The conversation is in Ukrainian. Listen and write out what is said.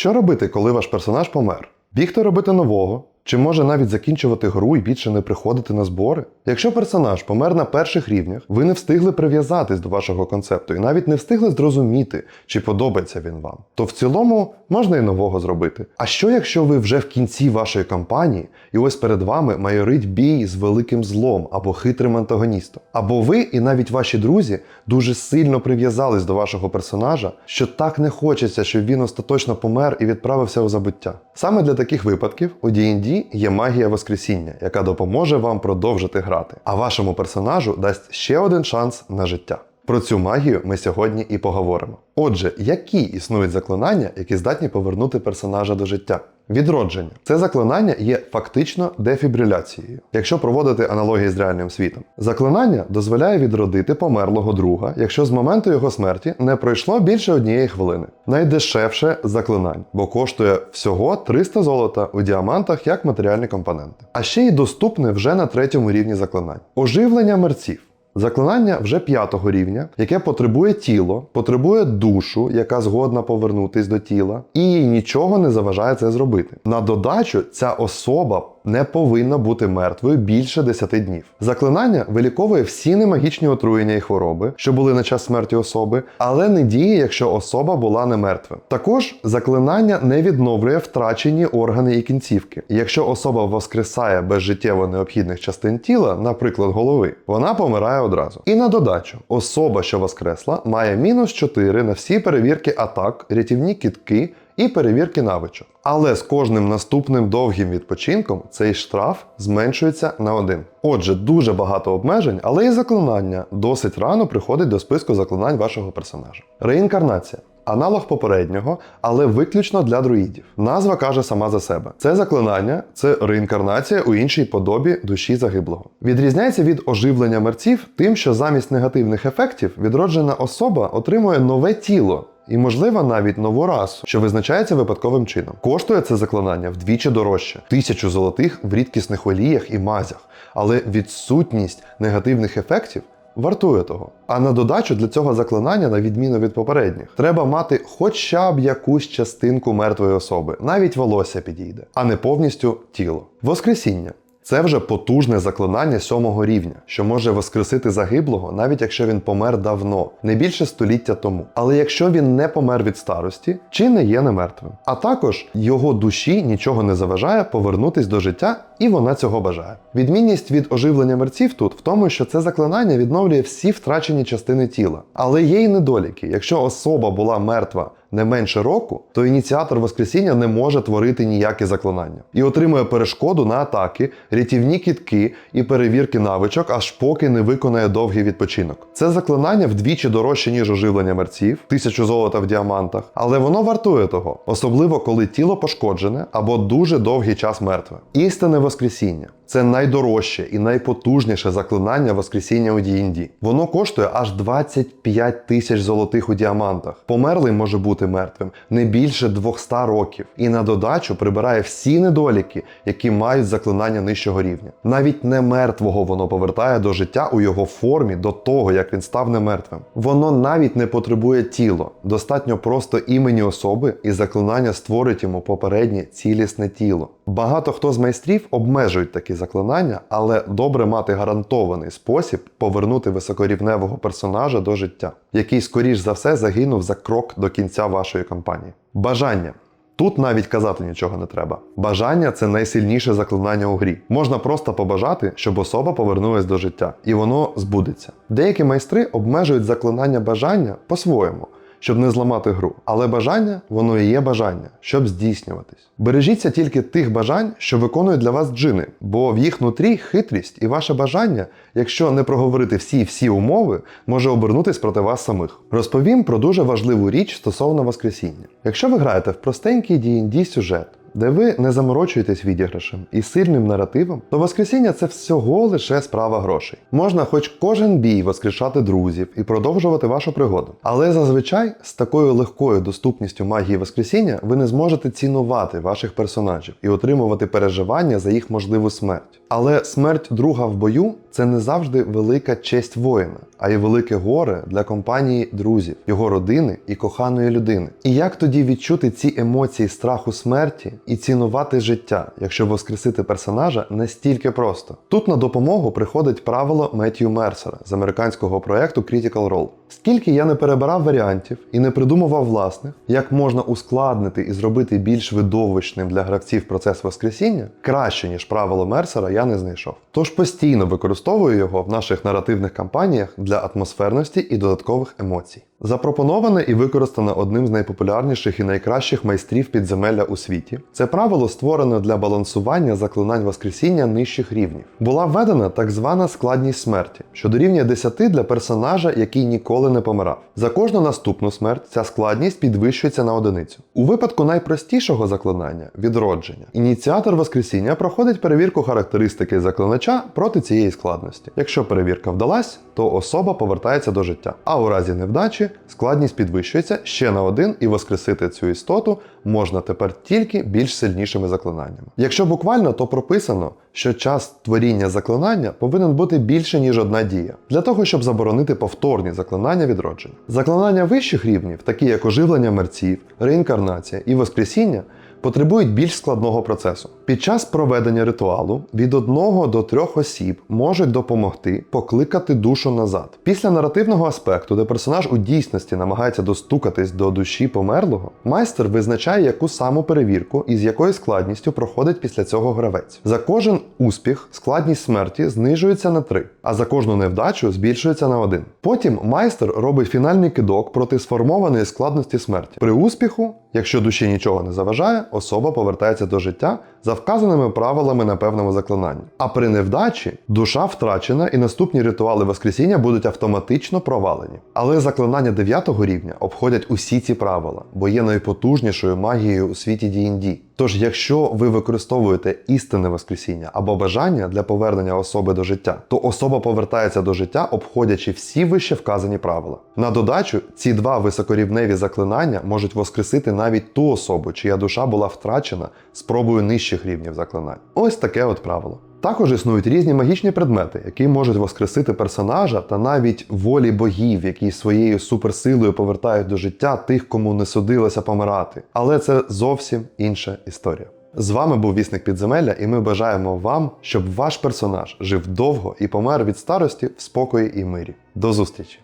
Що робити, коли ваш персонаж помер? Бігти робити нового? Чи може навіть закінчувати гру і більше не приходити на збори? Якщо персонаж помер на перших рівнях, ви не встигли прив'язатись до вашого концепту і навіть не встигли зрозуміти, чи подобається він вам, то в цілому можна і нового зробити. А що якщо ви вже в кінці вашої кампанії, і ось перед вами майорить бій з великим злом або хитрим антагоністом? Або ви і навіть ваші друзі дуже сильно прив'язались до вашого персонажа, що так не хочеться, щоб він остаточно помер і відправився у забуття. Саме для таких випадків у D&D є магія Воскресіння, яка допоможе вам продовжити грати, а вашому персонажу дасть ще один шанс на життя. Про цю магію ми сьогодні і поговоримо. Отже, які існують заклинання, які здатні повернути персонажа до життя? Відродження це заклинання є фактично дефібриляцією, якщо проводити аналогії з реальним світом. Заклинання дозволяє відродити померлого друга, якщо з моменту його смерті не пройшло більше однієї хвилини. Найдешевше заклинань, бо коштує всього 300 золота у діамантах як матеріальні компоненти. А ще й доступне вже на третьому рівні заклинань. Оживлення мерців. Заклинання вже п'ятого рівня, яке потребує тіло, потребує душу, яка згодна повернутись до тіла, і їй нічого не заважає це зробити. На додачу, ця особа не повинна бути мертвою більше 10 днів. Заклинання виліковує всі немагічні отруєння і хвороби, що були на час смерті особи, але не діє, якщо особа була не мертвим. Також заклинання не відновлює втрачені органи і кінцівки. Якщо особа воскресає без життєво необхідних частин тіла, наприклад, голови, вона помирає одразу. І на додачу, особа, що воскресла, має мінус 4 на всі перевірки атак, рятівні кітки і перевірки навичок. Але з кожним наступним довгим відпочинком цей штраф зменшується на один. Отже, дуже багато обмежень, але і заклинання досить рано приходить до списку заклинань вашого персонажа. Реінкарнація. Аналог попереднього, але виключно для друїдів. Назва каже сама за себе. Це заклинання, це реінкарнація у іншій подобі душі загиблого. Відрізняється від оживлення мерців тим, що замість негативних ефектів відроджена особа отримує нове тіло. І, можливо, навіть нову расу, що визначається випадковим чином. Коштує це заклинання вдвічі дорожче тисячу золотих в рідкісних оліях і мазях, але відсутність негативних ефектів вартує того. А на додачу для цього заклинання, на відміну від попередніх, треба мати хоча б якусь частинку мертвої особи, навіть волосся підійде, а не повністю тіло. Воскресіння. Це вже потужне заклинання сьомого рівня, що може воскресити загиблого, навіть якщо він помер давно, не більше століття тому. Але якщо він не помер від старості, чи не є немертвим. А також його душі нічого не заважає повернутись до життя, і вона цього бажає. Відмінність від оживлення мерців тут в тому, що це заклинання відновлює всі втрачені частини тіла. Але є й недоліки. Якщо особа була мертва не менше року, то ініціатор Воскресіння не може творити ніякі заклинання і отримує перешкоду на атаки, рятівні кітки і перевірки навичок, аж поки не виконає довгий відпочинок. Це заклинання вдвічі дорожче, ніж оживлення мерців, тисячу золота в діамантах, але воно вартує того, особливо коли тіло пошкоджене або дуже довгий час мертве. Істинне Воскресіння. Це найдорожче і найпотужніше заклинання Воскресіння у D&D. Воно коштує аж 25 тисяч золотих у діамантах. Померлий може бути мертвим не більше 200 років, і на додачу прибирає всі недоліки, які мають заклинання нижчого рівня. Навіть не мертвого воно повертає до життя у його формі до того, як він став немертвим. Воно навіть не потребує тіло, достатньо просто імені особи, і заклинання створить йому попереднє цілісне тіло. Багато хто з майстрів обмежують такі заклинання, але добре мати гарантований спосіб повернути високорівневого персонажа до життя, який, скоріш за все, загинув за крок до кінця вашої кампанії. Бажання. Тут навіть казати нічого не треба. Бажання це найсильніше заклинання у грі. Можна просто побажати, щоб особа повернулась до життя, і воно збудеться. Деякі майстри обмежують заклинання бажання по-своєму, щоб не зламати гру. Але бажання воно і є бажання, щоб здійснюватись. Бережіться тільки тих бажань, що виконують для вас джини, бо в їх нутрі хитрість і ваше бажання, якщо не проговорити всі всі умови, може обернутись проти вас самих. Розповім про дуже важливу річ стосовно Воскресіння. Якщо ви граєте в простенький D&D сюжет, де ви не заморочуєтесь відіграшем і сильним наративом, то Воскресіння це всього лише справа грошей. Можна хоч кожен бій воскрешати друзів і продовжувати вашу пригоду. Але зазвичай з такою легкою доступністю магії Воскресіння ви не зможете цінувати ваших персонажів і отримувати переживання за їх можливу смерть. Але смерть друга в бою це не завжди велика честь воїна, а й велике горе для компанії друзів, його родини і коханої людини. І як тоді відчути ці емоції страху смерті і цінувати життя, якщо воскресити персонажа настільки просто? Тут на допомогу приходить правило Меттью Мерсера з американського проекту Critical Role. Скільки я не перебирав варіантів і не придумував власних, як можна ускладнити і зробити більш видовищним для гравців процес воскресіння, краще ніж правило Мерсера я не знайшов. Тож постійно використовую його в наших наративних кампаніях для атмосферності і додаткових емоцій. Запропоноване і використане одним з найпопулярніших і найкращих майстрів підземелля у світі. Це правило створене для балансування заклинань Воскресіння нижчих рівнів. Була введена так звана складність смерті, що дорівнює 10 для персонажа, який ніколи не помирав. За кожну наступну смерть ця складність підвищується на одиницю. У випадку найпростішого заклинання відродження. Ініціатор Воскресіння проходить перевірку характеристики заклинача проти цієї складності. Якщо перевірка вдалась, то особа повертається до життя. А у разі невдачі складність підвищується ще на один, і воскресити цю істоту можна тепер тільки більш сильнішими заклинаннями. Якщо буквально, то прописано, що час творіння заклинання повинен бути більше, ніж одна дія, для того, щоб заборонити повторні заклинання відродження. Заклинання вищих рівнів, такі як оживлення мерців, реінкарнація і воскресіння, потребують більш складного процесу. Під час проведення ритуалу від одного до трьох осіб можуть допомогти покликати душу назад. Після наративного аспекту, де персонаж у дійсності намагається достукатись до душі померлого, майстер визначає, яку саму перевірку і з якою складністю проходить після цього гравець. За кожен успіх складність смерті знижується на 3, а за кожну невдачу збільшується на 1. Потім майстер робить фінальний кидок проти сформованої складності смерті. При успіху, якщо душі нічого не заважає, особа повертається до життя за вказаними правилами на певному заклинанні. А при невдачі душа втрачена і наступні ритуали Воскресіння будуть автоматично провалені. Але заклинання 9 рівня обходять усі ці правила, бо є найпотужнішою магією у світі D&D. Тож, якщо ви використовуєте істинне Воскресіння або бажання для повернення особи до життя, то особа повертається до життя, обходячи всі вище вказані правила. На додачу, ці два високорівневі заклинання можуть воскресити навіть ту особу, чия душа була втрачена спробою нижчих рівнів заклинань. Ось таке от правило. Також існують різні магічні предмети, які можуть воскресити персонажа та навіть волі богів, які своєю суперсилою повертають до життя тих, кому не судилося помирати. Але це зовсім інша історія. З вами був Вісник Підземелля, і ми бажаємо вам, щоб ваш персонаж жив довго і помер від старості в спокої і мирі. До зустрічі!